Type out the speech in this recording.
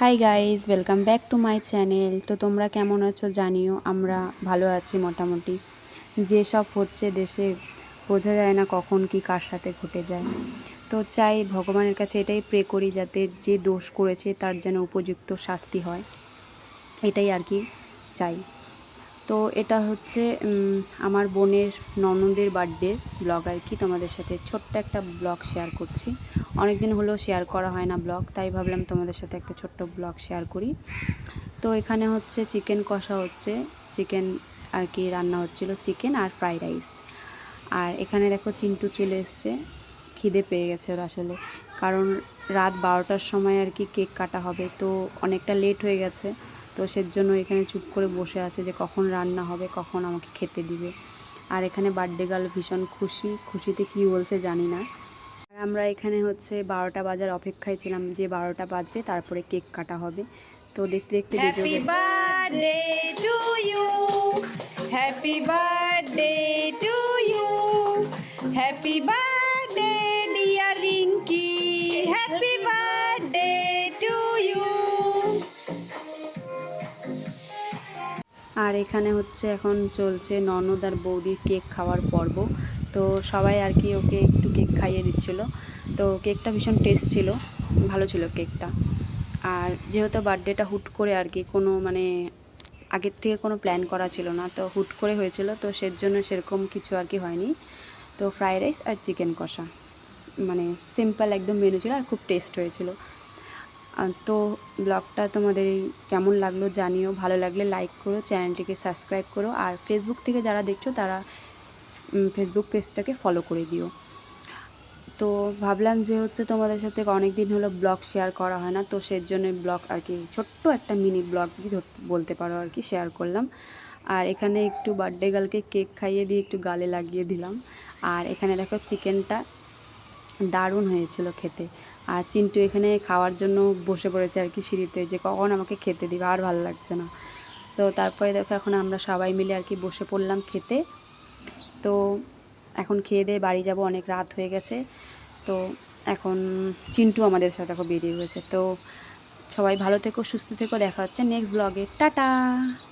Hi guys welcome back to my channel তো তোমরা কেমন আছো জানিও, আমরা ভালো আছি মোটামুটি। যেসব হচ্ছে দেশে, বোঝা যায় না কখন কি কার সাথে ঘটে যায়। তো চাই ভগবানের কাছে এটাই প্রে করি যাতে যে দোষ করেছে তার যেন উপযুক্ত শাস্তি হয়। এটাই আর কি চাই। তো এটা হচ্ছে আমার বোনের ননদের বার্থডে ব্লগ আর কি। তোমাদের সাথে ছোট্ট একটা ব্লগ শেয়ার করছি। অনেক দিন হলো শেয়ার করা হয় না ব্লগ, তাই ভাবলাম তোমাদের সাথে একটা ছোট্ট ব্লগ শেয়ার করি। তো এখানে হচ্ছে চিকেন কষা হচ্ছে, চিকেন আর কি রান্না হচ্ছিল চিকেন আর ফ্রাইড রাইস। আর এখানে দেখো চিন্টু চলে এসছে, খিদে পেয়ে গেছে ওর আসলে। কারণ রাত বারোটার সময় আর কি কেক কাটা হবে, তো অনেকটা লেট হয়ে গেছে। তো সেজন্য এখানে চুপ করে বসে আছে যে কখন রান্না হবে কখন আমাকে খেতে দিবে। আর এখানে বার্থডে গার্ল ভীষণ খুশি। খুশিতে কি বলছে জানি না। আর আমরা এখানে হচ্ছে বারোটা বাজার অপেক্ষায় ছিলাম যে বারোটা বাজবে তারপরে কেক কাটা হবে। তো দেখতে দেখতে Happy গেছে। birthday to you. Happy birthday to you. আর এখানে হচ্ছে এখন চলছে ননদ আর বৌদির কেক খাওয়ার পর্ব। তো সবাই আর কি ওকে একটু কেক খাইয়ে দিচ্ছিল। তো কেকটা ভীষণ টেস্ট ছিল, ভালো ছিল কেকটা। আর যেহেতু বার্থডেটা হুট করে আর কি কোনো মানে আগের থেকে কোনো প্ল্যান করা ছিল না, তো হুট করে হয়েছিল, তো সের জন্য সেরকম কিছু আর কি হয়নি। তো ফ্রাইড রাইস আর চিকেন কষা মানে সিম্পল একদম মেনু ছিল আর খুব টেস্ট হয়েছিল। তো ব্লগটা তোমাদের এই কেমন লাগল জানিও। ভালো লাগলে লাইক করো, চ্যানেলটিকে সাবস্ক্রাইব করো, আর ফেসবুক থেকে যারা দেখছ তারা ফেসবুক পেজটাকে ফলো করে দিও। তো ভাবলাম যে হচ্ছে তোমাদের সাথে অনেক দিন হলো ব্লগ শেয়ার করা হয় না, তো সের জন্য ব্লগ আর কি, ছোট্ট একটা মিনি ব্লগ বলতে পারো আর কি শেয়ার করলাম। আর এখানে একটু বার্থডে গার্লকে কেক খাইয়ে দিয়ে একটু গালে লাগিয়ে দিলাম। আর এখানে দেখো চিকেনটা দারুণ হয়েছিল খেতে। আর চিন্টু এখানে খাওয়ার জন্য বসে পড়েছে আর কি সিঁড়িতে যে কখন আমাকে খেতে দিবে আর ভালো লাগছে না। তো তারপরে দেখো এখন আমরা সবাই মিলে আর কি বসে পড়লাম খেতে। তো এখন খেয়ে দিয়ে বাড়ি যাব, অনেক রাত হয়ে গেছে। তো এখন চিন্টু আমাদের সাথে এখন বেরিয়ে গেছে। তো সবাই ভালো থেকো, সুস্থ থেকো, দেখা হচ্ছে নেক্সট ব্লগে টাটা!